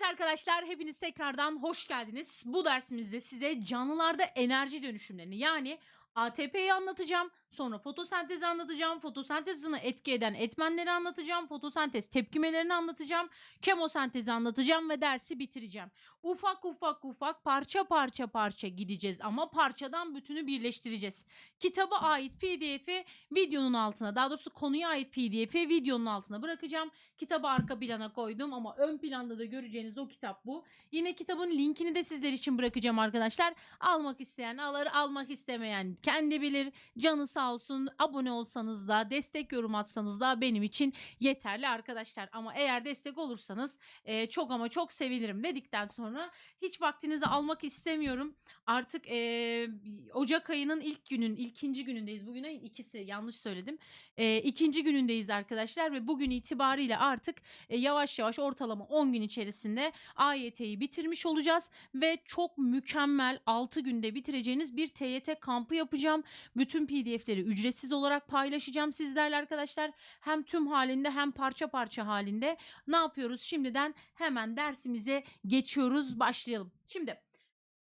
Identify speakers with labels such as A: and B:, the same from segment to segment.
A: Evet arkadaşlar hepiniz tekrardan hoş geldiniz. Bu dersimizde size canlılarda enerji dönüşümlerini yani ATP'yi anlatacağım. Sonra fotosentezi anlatacağım. Fotosentezini etki eden etmenleri anlatacağım. Fotosentez tepkimelerini anlatacağım. Kemosentezi anlatacağım ve dersi bitireceğim. Ufak ufak ufak parça parça parça gideceğiz ama parçadan bütünü birleştireceğiz. Kitaba ait PDF'i videonun altına daha doğrusu konuya ait PDF'i videonun altına bırakacağım. Kitabı arka plana koydum ama ön planda da göreceğiniz o kitap bu. Yine kitabın linkini de sizler için bırakacağım arkadaşlar. Almak isteyen alır, almak istemeyen kendi bilir. Canı sağ olsun. Abone olsanız da, destek yorum atsanız da benim için yeterli arkadaşlar. Ama eğer destek olursanız e, çok ama çok sevinirim dedikten sonra hiç vaktinizi almak istemiyorum. Artık e, Ocak ayının ilk günün, ikinci günündeyiz. Bugün ayın ikisi yanlış söyledim. E, ikinci günündeyiz arkadaşlar ve bugün itibariyle artık e, yavaş yavaş ortalama 10 gün içerisinde AYT'yi bitirmiş olacağız ve çok mükemmel 6 günde bitireceğiniz bir TYT kampı yapacağım. Bütün PDF'leri ücretsiz olarak paylaşacağım sizlerle arkadaşlar. Hem tüm halinde hem parça parça halinde. Ne yapıyoruz? Şimdiden hemen dersimize geçiyoruz. Başlayalım. Şimdi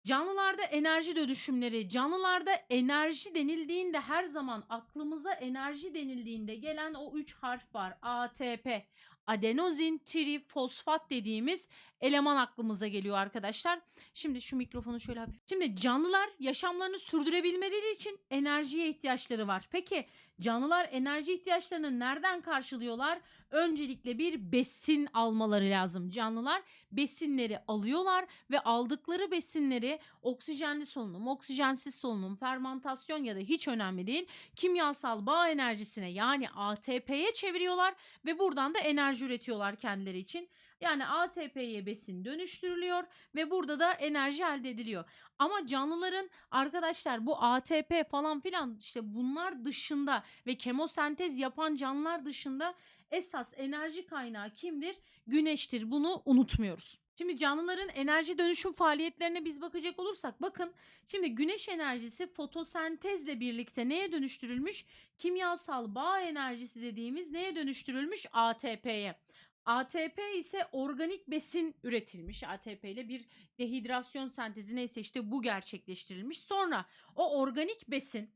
A: Canlılarda enerji dönüşümleri, canlılarda enerji denildiğinde her zaman aklımıza enerji denildiğinde gelen o üç harf var. ATP, adenozin trifosfat dediğimiz eleman aklımıza geliyor arkadaşlar. Şimdi şu mikrofonu şöyle hafif. Şimdi canlılar yaşamlarını sürdürebilmeleri için enerjiye ihtiyaçları var. Peki canlılar enerji ihtiyaçlarını nereden karşılıyorlar? Öncelikle bir besin almaları lazım. Canlılar besinleri alıyorlar ve aldıkları besinleri oksijenli solunum, oksijensiz solunum, fermantasyon ya da hiç önemli değil kimyasal bağ enerjisine yani ATP'ye çeviriyorlar ve buradan da enerji üretiyorlar kendileri için. Yani ATP'ye besin dönüştürülüyor ve burada da enerji elde ediliyor. Ama canlıların arkadaşlar bu ATP falan filan işte bunlar dışında ve kemosentez yapan canlılar dışında esas enerji kaynağı kimdir? Güneştir. Bunu unutmuyoruz. Şimdi canlıların enerji dönüşüm faaliyetlerine biz bakacak olursak bakın şimdi güneş enerjisi fotosentezle birlikte neye dönüştürülmüş? Kimyasal bağ enerjisi dediğimiz neye dönüştürülmüş? ATP'ye. ATP ise organik besin üretilmiş. ATP ile bir dehidrasyon sentezi neyse işte bu gerçekleştirilmiş. Sonra o organik besin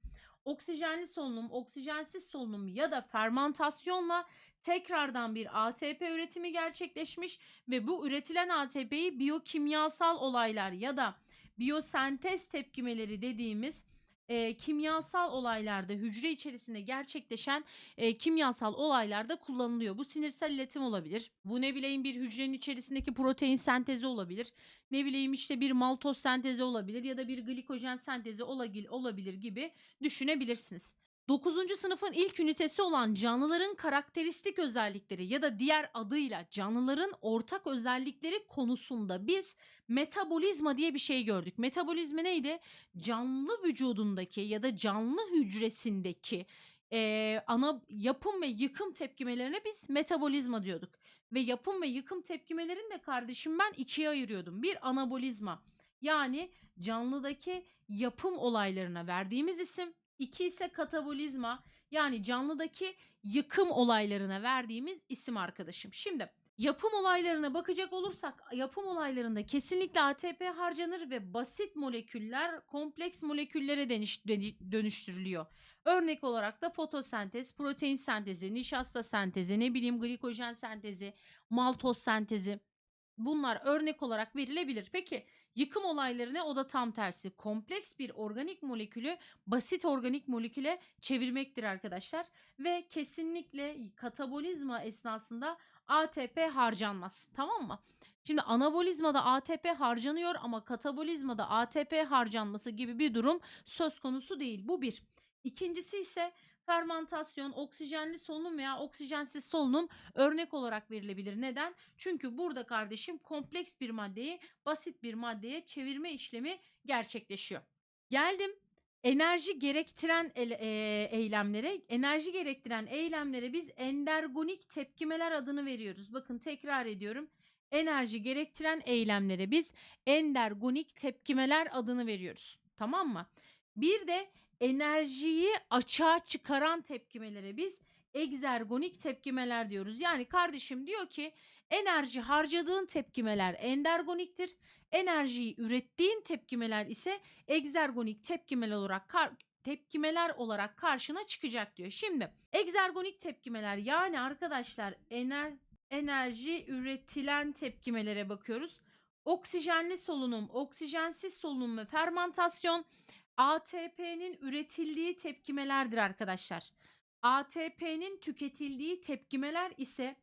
A: oksijenli solunum, oksijensiz solunum ya da fermantasyonla tekrardan bir ATP üretimi gerçekleşmiş ve bu üretilen ATP'yi biyokimyasal olaylar ya da biyosentez tepkimeleri dediğimiz e, kimyasal olaylarda hücre içerisinde gerçekleşen e, kimyasal olaylarda kullanılıyor. Bu sinirsel iletim olabilir. Bu ne bileyim bir hücrenin içerisindeki protein sentezi olabilir. Ne bileyim işte bir maltoz sentezi olabilir ya da bir glikojen sentezi olabilir gibi düşünebilirsiniz. 9. sınıfın ilk ünitesi olan canlıların karakteristik özellikleri ya da diğer adıyla canlıların ortak özellikleri konusunda biz metabolizma diye bir şey gördük. Metabolizma neydi? Canlı vücudundaki ya da canlı hücresindeki e, ana yapım ve yıkım tepkimelerine biz metabolizma diyorduk. Ve yapım ve yıkım tepkimelerini de kardeşim ben ikiye ayırıyordum. Bir anabolizma yani canlıdaki yapım olaylarına verdiğimiz isim. İki ise katabolizma yani canlıdaki yıkım olaylarına verdiğimiz isim arkadaşım. Şimdi yapım olaylarına bakacak olursak yapım olaylarında kesinlikle ATP harcanır ve basit moleküller kompleks moleküllere dönüştürülüyor. Örnek olarak da fotosentez, protein sentezi, nişasta sentezi, ne bileyim glikojen sentezi, maltoz sentezi bunlar örnek olarak verilebilir. Peki Yıkım olayları ne? O da tam tersi. Kompleks bir organik molekülü basit organik moleküle çevirmektir arkadaşlar. Ve kesinlikle katabolizma esnasında ATP harcanmaz. Tamam mı? Şimdi anabolizmada ATP harcanıyor ama katabolizmada ATP harcanması gibi bir durum söz konusu değil. Bu bir. İkincisi ise fermantasyon, oksijenli solunum veya oksijensiz solunum örnek olarak verilebilir. Neden? Çünkü burada kardeşim kompleks bir maddeyi basit bir maddeye çevirme işlemi gerçekleşiyor. Geldim enerji gerektiren e, eylemlere, enerji gerektiren eylemlere biz endergonik tepkimeler adını veriyoruz. Bakın tekrar ediyorum. Enerji gerektiren eylemlere biz endergonik tepkimeler adını veriyoruz. Tamam mı? Bir de enerjiyi açığa çıkaran tepkimelere biz egzergonik tepkimeler diyoruz. Yani kardeşim diyor ki enerji harcadığın tepkimeler endergoniktir. Enerjiyi ürettiğin tepkimeler ise egzergonik tepkimeler olarak tepkimeler olarak karşına çıkacak diyor. Şimdi egzergonik tepkimeler yani arkadaşlar ener enerji üretilen tepkimelere bakıyoruz. Oksijenli solunum, oksijensiz solunum ve fermantasyon ATP'nin üretildiği tepkimelerdir arkadaşlar. ATP'nin tüketildiği tepkimeler ise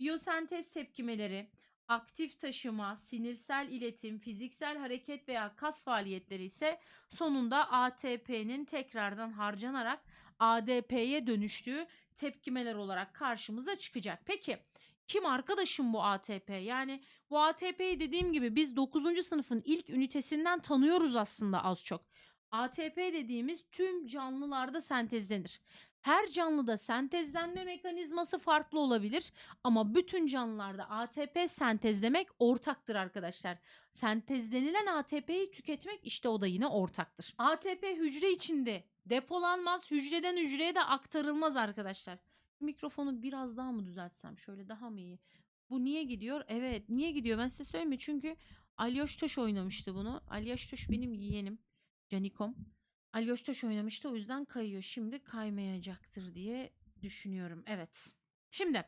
A: biyosentez tepkimeleri, aktif taşıma, sinirsel iletim, fiziksel hareket veya kas faaliyetleri ise sonunda ATP'nin tekrardan harcanarak ADP'ye dönüştüğü tepkimeler olarak karşımıza çıkacak. Peki kim arkadaşım bu ATP? Yani bu ATP'yi dediğim gibi biz 9. sınıfın ilk ünitesinden tanıyoruz aslında az çok. ATP dediğimiz tüm canlılarda sentezlenir. Her canlıda sentezlenme mekanizması farklı olabilir ama bütün canlılarda ATP sentezlemek ortaktır arkadaşlar. Sentezlenilen ATP'yi tüketmek işte o da yine ortaktır. ATP hücre içinde depolanmaz, hücreden hücreye de aktarılmaz arkadaşlar. Mikrofonu biraz daha mı düzeltsem? Şöyle daha mı iyi? Bu niye gidiyor? Evet, niye gidiyor? Ben size söyleyeyim mi? Çünkü Alyoş oynamıştı bunu. Alyoş benim yeğenim. Canikom. Alyoş Toş oynamıştı o yüzden kayıyor. Şimdi kaymayacaktır diye düşünüyorum. Evet. Şimdi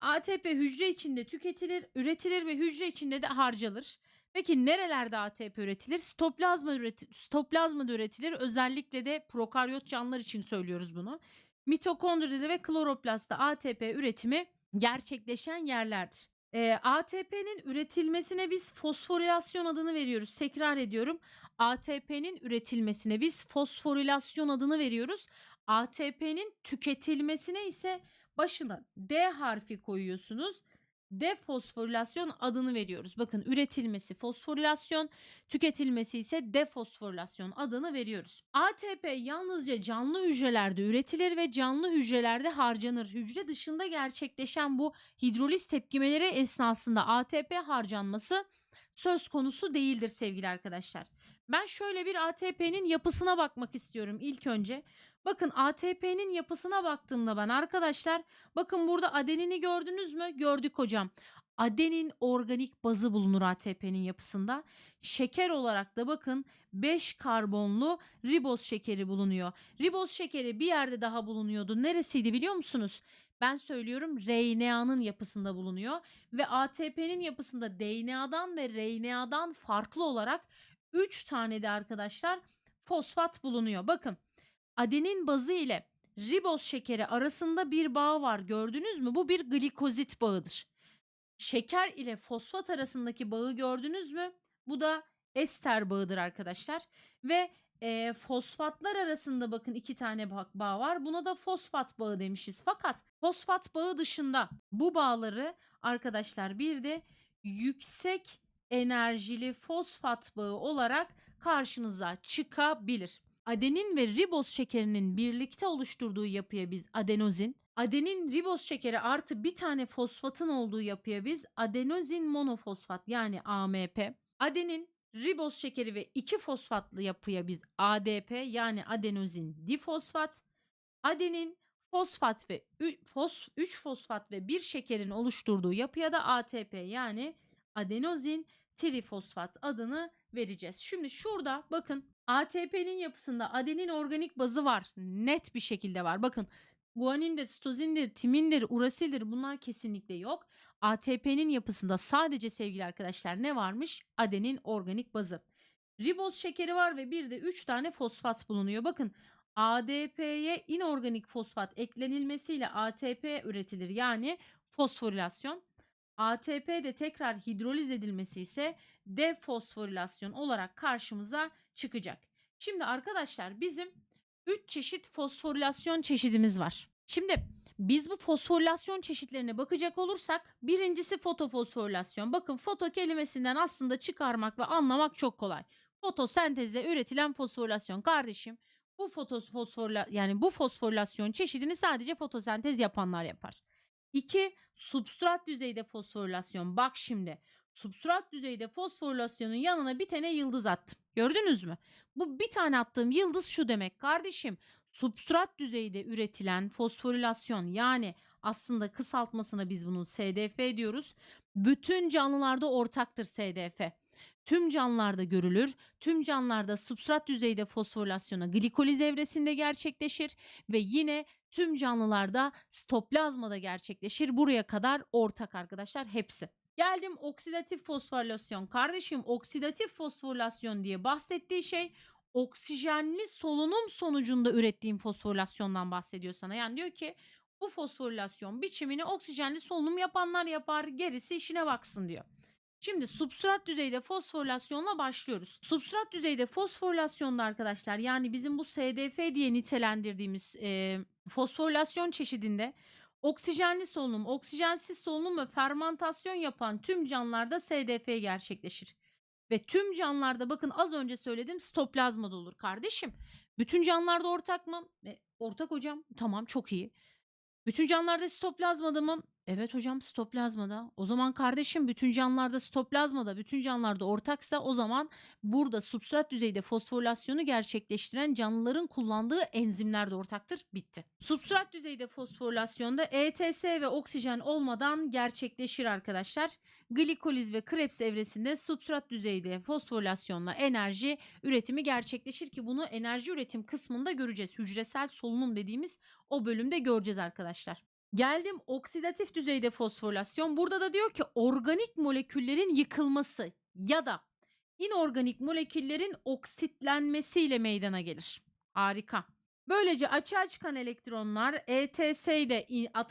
A: ATP hücre içinde tüketilir, üretilir ve hücre içinde de harcanır. Peki nerelerde ATP üretilir? Sitoplazma üretilir, sitoplazmada üretilir. Özellikle de prokaryot canlılar için söylüyoruz bunu. Mitokondride ve kloroplastta ATP üretimi gerçekleşen yerlerdir. Ee, ATP'nin üretilmesine biz fosforilasyon adını veriyoruz. Tekrar ediyorum. ATP'nin üretilmesine biz fosforilasyon adını veriyoruz. ATP'nin tüketilmesine ise başına D harfi koyuyorsunuz. Defosforilasyon adını veriyoruz. Bakın üretilmesi fosforilasyon, tüketilmesi ise defosforilasyon adını veriyoruz. ATP yalnızca canlı hücrelerde üretilir ve canlı hücrelerde harcanır. Hücre dışında gerçekleşen bu hidroliz tepkimeleri esnasında ATP harcanması söz konusu değildir sevgili arkadaşlar. Ben şöyle bir ATP'nin yapısına bakmak istiyorum ilk önce. Bakın ATP'nin yapısına baktığımda ben arkadaşlar bakın burada adenini gördünüz mü? Gördük hocam. Adenin organik bazı bulunur ATP'nin yapısında. Şeker olarak da bakın 5 karbonlu riboz şekeri bulunuyor. Riboz şekeri bir yerde daha bulunuyordu. Neresiydi biliyor musunuz? Ben söylüyorum RNA'nın yapısında bulunuyor ve ATP'nin yapısında DNA'dan ve RNA'dan farklı olarak 3 tane de arkadaşlar fosfat bulunuyor. Bakın adenin bazı ile riboz şekeri arasında bir bağ var gördünüz mü? Bu bir glikozit bağıdır. Şeker ile fosfat arasındaki bağı gördünüz mü? Bu da ester bağıdır arkadaşlar. Ve e, fosfatlar arasında bakın iki tane bağ, var. Buna da fosfat bağı demişiz. Fakat fosfat bağı dışında bu bağları arkadaşlar bir de yüksek enerjili fosfat bağı olarak karşınıza çıkabilir. Adenin ve riboz şekerinin birlikte oluşturduğu yapıya biz adenozin, adenin riboz şekeri artı bir tane fosfatın olduğu yapıya biz adenozin monofosfat yani AMP, adenin riboz şekeri ve iki fosfatlı yapıya biz ADP yani adenozin difosfat, adenin fosfat ve 3 fosfat ve bir şekerin oluşturduğu yapıya da ATP yani adenozin trifosfat adını vereceğiz. Şimdi şurada bakın ATP'nin yapısında adenin organik bazı var. Net bir şekilde var. Bakın guanindir, sitozindir, timindir, urasildir bunlar kesinlikle yok. ATP'nin yapısında sadece sevgili arkadaşlar ne varmış? Adenin organik bazı. Riboz şekeri var ve bir de 3 tane fosfat bulunuyor. Bakın ADP'ye inorganik fosfat eklenilmesiyle ATP üretilir. Yani fosforilasyon. ATP de tekrar hidroliz edilmesi ise defosforilasyon olarak karşımıza çıkacak. Şimdi arkadaşlar bizim 3 çeşit fosforilasyon çeşidimiz var. Şimdi biz bu fosforilasyon çeşitlerine bakacak olursak birincisi fotofosforilasyon. Bakın foto kelimesinden aslında çıkarmak ve anlamak çok kolay. Fotosentezle üretilen fosforilasyon kardeşim. Bu fotofosforla yani bu fosforilasyon çeşidini sadece fotosentez yapanlar yapar. 2. Substrat düzeyde fosforilasyon. Bak şimdi. Substrat düzeyde fosforilasyonun yanına bir tane yıldız attım. Gördünüz mü? Bu bir tane attığım yıldız şu demek kardeşim. substrat düzeyde üretilen fosforilasyon yani aslında kısaltmasına biz bunun SDF diyoruz. Bütün canlılarda ortaktır SDF. Tüm canlılarda görülür. Tüm canlılarda substrat düzeyde fosforilasyonu glikoliz evresinde gerçekleşir ve yine tüm canlılarda stoplazmada gerçekleşir. Buraya kadar ortak arkadaşlar hepsi. Geldim oksidatif fosforilasyon. Kardeşim oksidatif fosforilasyon diye bahsettiği şey oksijenli solunum sonucunda ürettiğim fosforilasyondan bahsediyor sana. Yani diyor ki bu fosforilasyon biçimini oksijenli solunum yapanlar yapar, gerisi işine baksın diyor. Şimdi substrat düzeyde fosforilasyonla başlıyoruz. Substrat düzeyde fosforilasyonda arkadaşlar yani bizim bu SDF diye nitelendirdiğimiz e, fosforilasyon çeşidinde oksijenli solunum, oksijensiz solunum ve fermantasyon yapan tüm canlılarda SDF gerçekleşir. Ve tüm canlılarda bakın az önce söyledim stoplazmada olur kardeşim. Bütün canlılarda ortak mı? E, ortak hocam. Tamam çok iyi. Bütün canlılarda stoplazmada mı? Evet hocam stoplazmada. O zaman kardeşim bütün canlılarda stoplazmada, bütün canlılarda ortaksa o zaman burada substrat düzeyde fosforilasyonu gerçekleştiren canlıların kullandığı enzimler de ortaktır. Bitti. Substrat düzeyde fosforilasyonda ETS ve oksijen olmadan gerçekleşir arkadaşlar. Glikoliz ve Krebs evresinde substrat düzeyde fosforilasyonla enerji üretimi gerçekleşir ki bunu enerji üretim kısmında göreceğiz. Hücresel solunum dediğimiz o bölümde göreceğiz arkadaşlar. Geldim oksidatif düzeyde fosforilasyon. Burada da diyor ki organik moleküllerin yıkılması ya da inorganik moleküllerin oksitlenmesiyle meydana gelir. Harika. Böylece açığa çıkan elektronlar ETS'de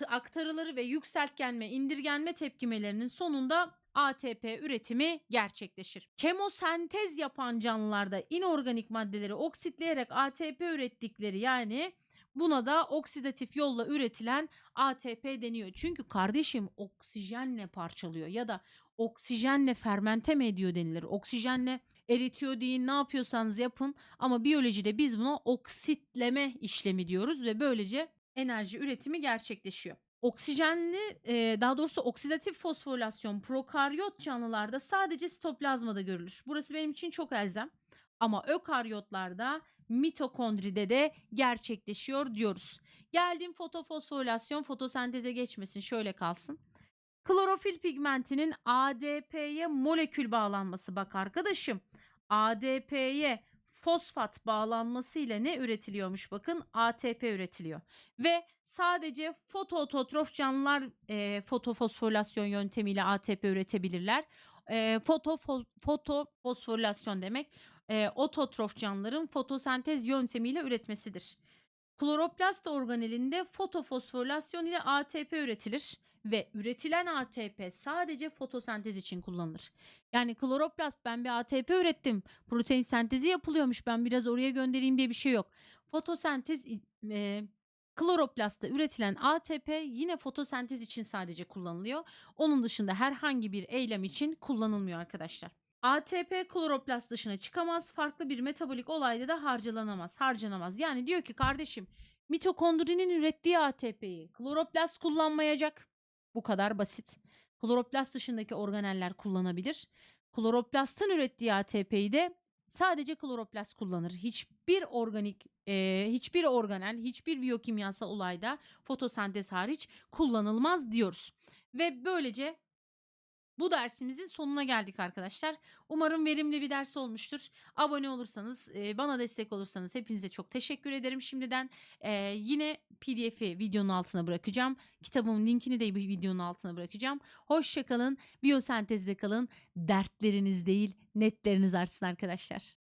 A: aktarılır ve yükseltgenme, indirgenme tepkimelerinin sonunda ATP üretimi gerçekleşir. Kemosentez yapan canlılarda inorganik maddeleri oksitleyerek ATP ürettikleri yani buna da oksidatif yolla üretilen ATP deniyor. Çünkü kardeşim oksijenle parçalıyor ya da oksijenle fermente mi ediyor denilir. Oksijenle eritiyor deyin ne yapıyorsanız yapın ama biyolojide biz buna oksitleme işlemi diyoruz ve böylece enerji üretimi gerçekleşiyor. Oksijenli e, daha doğrusu oksidatif fosforilasyon prokaryot canlılarda sadece sitoplazmada görülür. Burası benim için çok elzem. Ama ökaryotlarda mitokondride de gerçekleşiyor diyoruz. Geldiğim fotofosforilasyon fotosenteze geçmesin şöyle kalsın. Klorofil pigmentinin ADP'ye molekül bağlanması bak arkadaşım. ADP'ye fosfat bağlanması ne üretiliyormuş bakın ATP üretiliyor. Ve sadece fotoototrof canlılar e, fotofosforilasyon yöntemiyle ATP üretebilirler. E, fotofo- fotofosforilasyon demek e, ototrof canlıların fotosentez yöntemiyle üretmesidir. Kloroplast organelinde fotofosforilasyon ile ATP üretilir ve üretilen ATP sadece fotosentez için kullanılır. Yani kloroplast ben bir ATP ürettim. Protein sentezi yapılıyormuş. Ben biraz oraya göndereyim diye bir şey yok. Fotosentez e, kloroplastta üretilen ATP yine fotosentez için sadece kullanılıyor. Onun dışında herhangi bir eylem için kullanılmıyor arkadaşlar. ATP kloroplast dışına çıkamaz. Farklı bir metabolik olayda da harcalanamaz, harcanamaz. Yani diyor ki kardeşim mitokondrinin ürettiği ATP'yi kloroplast kullanmayacak. Bu kadar basit. Kloroplast dışındaki organeller kullanabilir. Kloroplastın ürettiği ATP'yi de sadece kloroplast kullanır. Hiçbir organik, e, hiçbir organel, hiçbir biyokimyasal olayda fotosentez hariç kullanılmaz diyoruz. Ve böylece bu dersimizin sonuna geldik arkadaşlar. Umarım verimli bir ders olmuştur. Abone olursanız, bana destek olursanız hepinize çok teşekkür ederim şimdiden. Yine PDF'i videonun altına bırakacağım. Kitabımın linkini de videonun altına bırakacağım. Hoşçakalın, biyosentezde kalın. Dertleriniz değil, netleriniz artsın arkadaşlar.